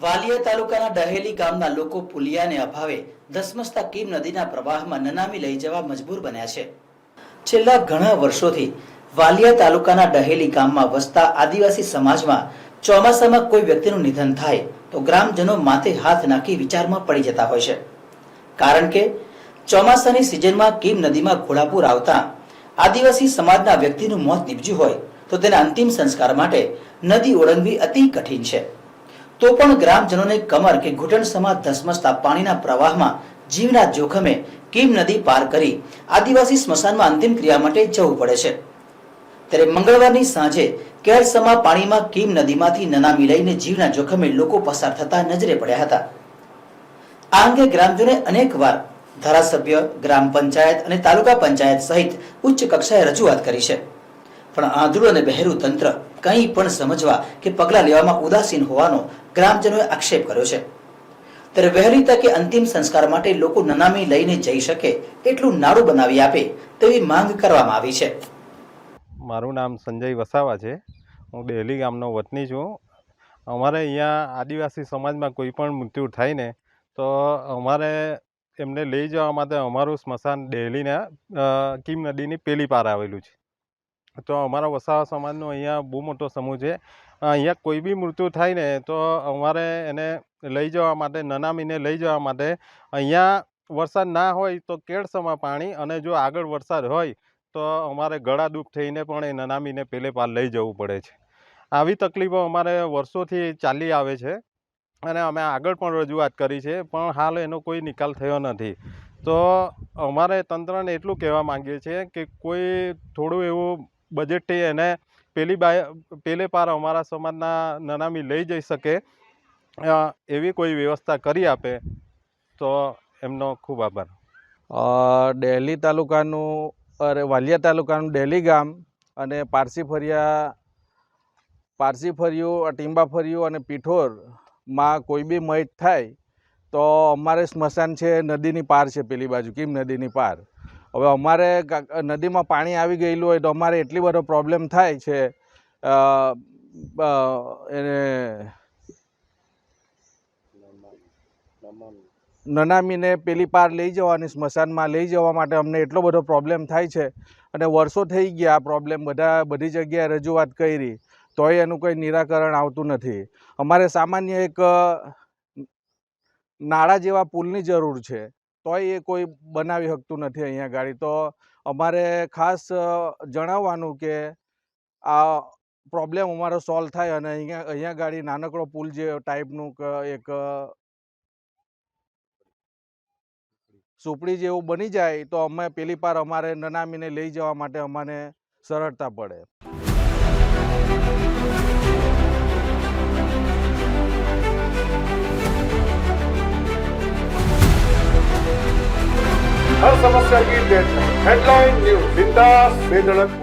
વાલિયા તાલુકાના ડહેલી ગામના લોકો પુલિયાને અભાવે ધસમસતા કીમ નદીના પ્રવાહમાં નનામી લઈ જવા મજબૂર બન્યા છે. છેલ્લા ઘણા વર્ષોથી વાલિયા તાલુકાના ડહેલી ગામમાં વસતા આદિવાસી સમાજમાં ચોમાસામાં કોઈ વ્યક્તિનું નિધન થાય તો ગ્રામજનો માથે હાથ નાખી વિચારમાં પડી જતા હોય છે. કારણ કે ચોમાસાની સિઝનમાં કીમ નદીમાં ઘોડાપુર આવતા આદિવાસી સમાજના વ્યક્તિનું મોત નીપજ્યું હોય તો તેના અંતિમ સંસ્કાર માટે નદી ઓળંગવી અતિ કઠિન છે. તો પણ ગ્રામજનોને કમર કે ઘૂંટણ સમા ધસમસતા પાણીના પ્રવાહમાં જીવના જોખમે કીમ નદી પાર કરી આદિવાસી સ્મશાનમાં અંતિમ ક્રિયા માટે જવું પડે છે. ત્યારે મંગળવારની સાંજે કેરસમા પાણીમાં કીમ નદીમાંથી નનામી લઈને જીવના જોખમે લોકો પસાર થતા નજરે પડ્યા હતા. આ અંગે ગ્રામજનોએ અનેકવાર ધારાસભ્ય, ગ્રામ પંચાયત અને તાલુકા પંચાયત સહિત ઉચ્ચ કક્ષાએ રજૂઆત કરી છે. પણ આંધળું અને બહેરું તંત્ર કંઈ પણ સમજવા કે પગલાં લેવામાં ઉદાસીન હોવાનો ગ્રામજનોએ આક્ષેપ કર્યો છે. ત્યારે વહેલી તકે અંતિમ સંસ્કાર માટે લોકો નનામી લઈને જઈ શકે એટલું નાડું બનાવી આપે તેવી માંગ કરવામાં આવી છે. મારું નામ સંજય વસાવા છે. હું ડેલી ગામનો વતની છું. અમારે અહીંયા આદિવાસી સમાજમાં કોઈ પણ મૃત્યુ થાય ને, તો અમારે એમને લઈ જવા માટે અમારું સ્મશાન ડેલીના કીમ નદીની પેલી પાર આવેલું છે. તો અમારા વસાવા સમાજનો અહીંયા બહુ મોટો સમૂહ છે. અહીંયા કોઈ બી મૃત્યુ થાય ને તો અમારે એને લઈ જવા માટે, નનામીને લઈ જવા માટે અહીંયા વરસાદ ના હોય તો કેળસમાં પાણી અને જો આગળ વરસાદ હોય તો અમારે ગળા દુઃખ થઈને પણ એ નનામીને પેલે પાર લઈ જવું પડે છે. આવી તકલીફો અમારે વર્ષોથી ચાલી આવે છે અને અમે આગળ પણ રજૂઆત કરી છે, પણ હાલ એનો કોઈ નિકાલ થયો નથી. તો અમારે તંત્રને એટલું કહેવા માંગીએ છીએ કે કોઈ થોડું એવું બજેટથી એને પેલી બાય, પેલે પાર અમારા સમાજના નનામી લઈ જઈ શકે એવી કોઈ વ્યવસ્થા કરી આપે, તો એમનો ખૂબ આભાર. ડેલી તાલુકાનું, અરે, વાલિયા તાલુકાનું ડેલી ગામ અને પારસી ફરિયા, પારસી ફર્યું ટીંબા ફર્યું અને પીઠોરમાં કોઈ બી મૈત થાય, તો અમારે સ્મશાન છે, નદીની પાર છે પેલી બાજુ. કીમ નદીની પાર? હવે અમારે નદીમાં પાણી આવી ગયેલું હોય તો અમારે એટલી બધો પ્રોબ્લેમ થાય છે. એને નનામીને પેલી પાર લઈ જવાની, સ્મશાનમાં લઈ જવા માટે અમને એટલો બધો પ્રોબ્લેમ થાય છે. અને વર્ષો થઈ ગયા આ પ્રોબ્લેમ બધા, બધી જગ્યાએ રજૂઆત કરી, તોય એનું કંઈ નિરાકરણ આવતું નથી. અમારે સામાન્ય એક, નાળા જેવા પુલની જરૂર છે. તોય એ કોઈ બનાવી શકતું નથી અહીંયા ગાડી. તો અમારે ખાસ જણાવવાનું કે આ પ્રોબ્લેમ અમારો સોલ્વ થાય અને અહીંયા અહીંયા ગાડી નાનકડો પુલ જે ટાઈપનું એક સુપડી જેવું બની જાય તો અમે પેલી પાર અમારે નનામીને લઈ જવા માટે અમને સરળતા પડે. સમસ્યા ગીર દેશ હેડલાઇન ન્યૂઝ બિંદાસ બેધડક